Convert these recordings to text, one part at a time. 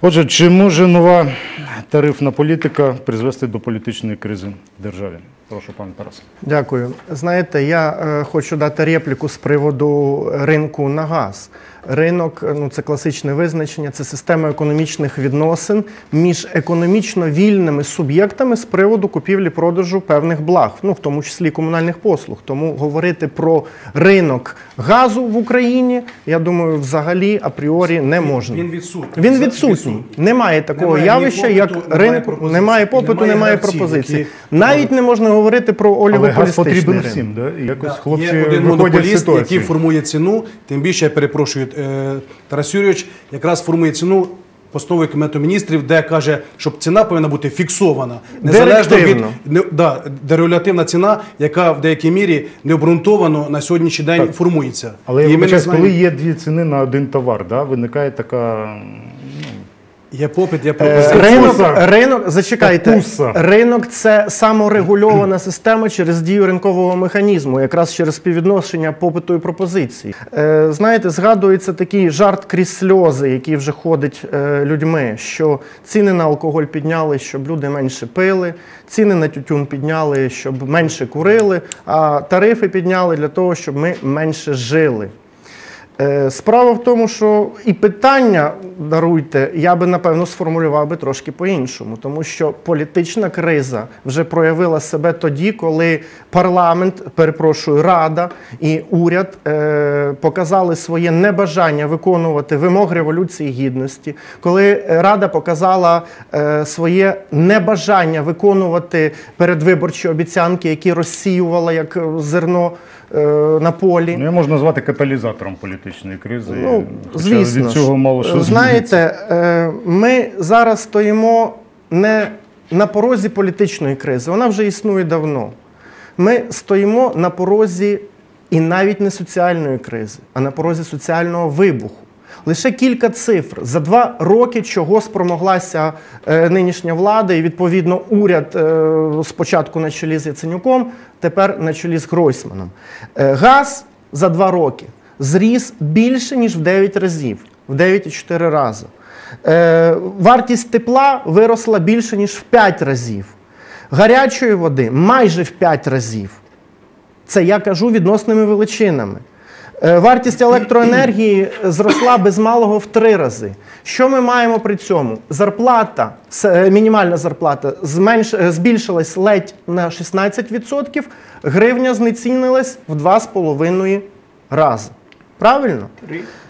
Отже, чи може нова тарифна політика призвести до політичної кризи в державі? Прошу, пане Тарас. Дякую. Знаєте, я е, хочу дати репліку з приводу ринку на газ. Ринок ну це класичне визначення, це система економічних відносин між економічно вільними суб'єктами з приводу купівлі-продажу певних благ, ну в тому числі комунальних послуг. Тому говорити про ринок газу в Україні, я думаю, взагалі апріорі не можна. Він відсутній. Він відсутній. Немає такого Немає явища, попиту, як немає ринок, немає попиту, немає немає які- Навіть не можна говорити про Але газ потрібен ринок. всім, да? І якось Да, хлопці Є один виходять з монополіст, ситуації. який формує ціну. Тим більше я перепрошую, е, Тарас Юрійович якраз формує ціну постановою Кабінету міністрів, де каже, щоб ціна повинна бути фіксована, незалежно від Директивно. не, да, дерегулятивна ціна, яка в деякій мірі необґрунтовано на сьогоднішній день формується. Але я І ми не вибачаюсь, знаємо- коли є дві ціни на один товар, да, виникає така. Є попит, є Е, пропозиція. Ринок, ринок, зачекайте, ринок це саморегульована система через дію ринкового механізму, якраз через співвідношення попиту і пропозиції. Е, знаєте, згадується такий жарт крізь сльози, який вже ходить е, людьми, що ціни на алкоголь підняли, щоб люди менше пили, ціни на тютюн підняли, щоб менше курили, а тарифи підняли для того, щоб ми менше жили. Е, Справа в тому, що і питання даруйте, я би напевно сформулював би трошки по-іншому, тому що політична криза вже проявила себе тоді, коли парламент, перепрошую, рада і уряд е, показали своє небажання виконувати вимог революції гідності, коли рада показала е, своє небажання виконувати передвиборчі обіцянки, які розсіювала як е, зерно е, на полі. Ну, я можу назвати каталізатором політичної кризи. Ну, звісно від цього мало що Знаєте, е, ми зараз стоїмо не на порозі політичної кризи, вона вже існує давно. Ми стоїмо на порозі і навіть не соціальної кризи, а на порозі соціального вибуху. Лише кілька цифр за два роки, чого спромоглася е, нинішня влада, і відповідно уряд е, спочатку на чолі з Яценюком, тепер на чолі з Гройсманом. Е, газ за два роки зріс більше ніж в 9 разів, в 9,4 рази. Е, вартість тепла виросла більше ніж в 5 разів. Гарячої води майже в 5 разів. Це я кажу відносними величинами. Е, Вартість електроенергії зросла без малого в три рази. Що ми маємо при цьому? Зарплата, е, мінімальна зарплата зменш, е, збільшилась ледь на 16%, гривня знецінилась в 2,5 рази. Правильно?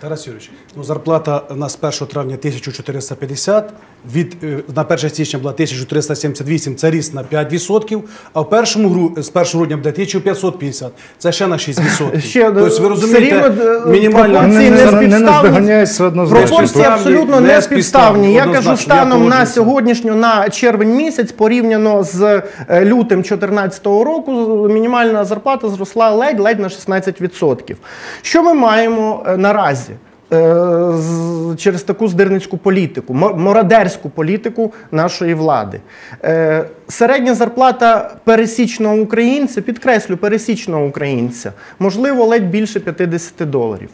Тарас Юрійович, ну зарплата у нас 1 травня 1450, від, е, на 1 січня була 1378, це ріст на 5%, а в першому гру, з 1 грудня буде 1550, це ще на 6%. Ще, тобто, ви розумієте, рівно, е, мінімальна... пропорції не, не не, не наздоганяє все одно з Пропорції рештою. абсолютно не співставні. Я співставні, кажу однозначно, я станом на погоджуюся. сьогоднішню на червень місяць, порівняно з е, лютим 2014 року, мінімальна зарплата зросла ледь-ледь на 16%. Що ми маємо е, наразі? Е, Через таку здирницьку політику, мо- мородерську політику нашої влади. Е, Середня зарплата пересічного українця, підкреслю, пересічного українця, можливо, ледь більше 50 доларів.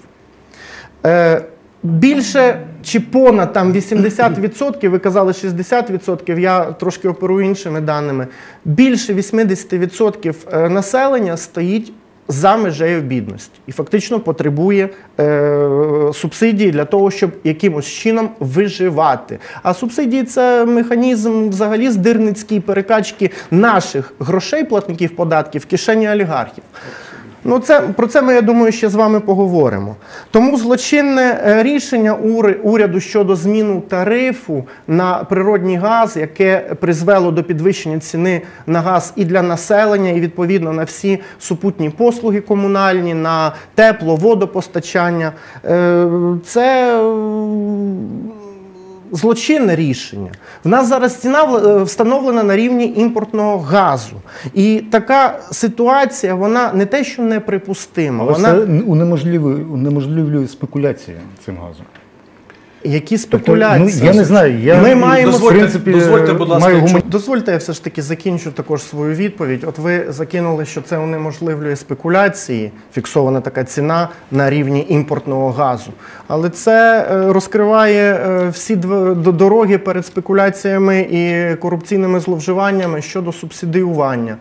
Більше чи понад там 80%, ви казали 60%, я трошки оперую іншими даними. Більше 80% е, населення стоїть за межею бідності і фактично потребує е, субсидії для того, щоб якимось чином виживати. А субсидії це механізм взагалі здирницької перекачки наших грошей, платників податків в кишені олігархів. Ну, це про це ми, я думаю, ще з вами поговоримо. Тому злочинне е, рішення уряду щодо зміну тарифу на природній газ, яке призвело до підвищення ціни на газ і для населення, і відповідно на всі супутні послуги комунальні, на тепло, водопостачання. е, Це злочинне рішення. В нас зараз ціна е, встановлена на рівні імпортного газу. І така ситуація, вона не те, що неприпустима, Але вона це унеможливлює, унеможливлює спекуляції цим газом. Які Тобто, спекуляції? ну, я не знаю, я Ми маємо в принципі, дозвольте, будь ласка, маю якщо- Дозвольте, я все ж таки закінчу також свою відповідь. От ви закинули, що це унеможливлює спекуляції, фіксована така ціна на рівні імпортного газу. Але це е, розкриває е, всі дороги перед спекуляціями і корупційними зловживаннями щодо субсидіювання.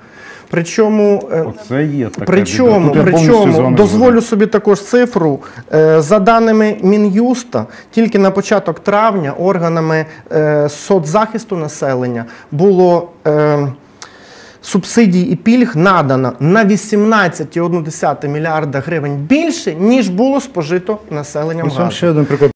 Причому е, Оце є таке. Причому, з причому дозволю собі також цифру. Е, За даними Мін'юста, тільки на початок травня органами е, соцзахисту населення було. Субсидій і пільг надано на 18,1 мільярда гривень більше, ніж було спожито населенням газу. ще один приклад.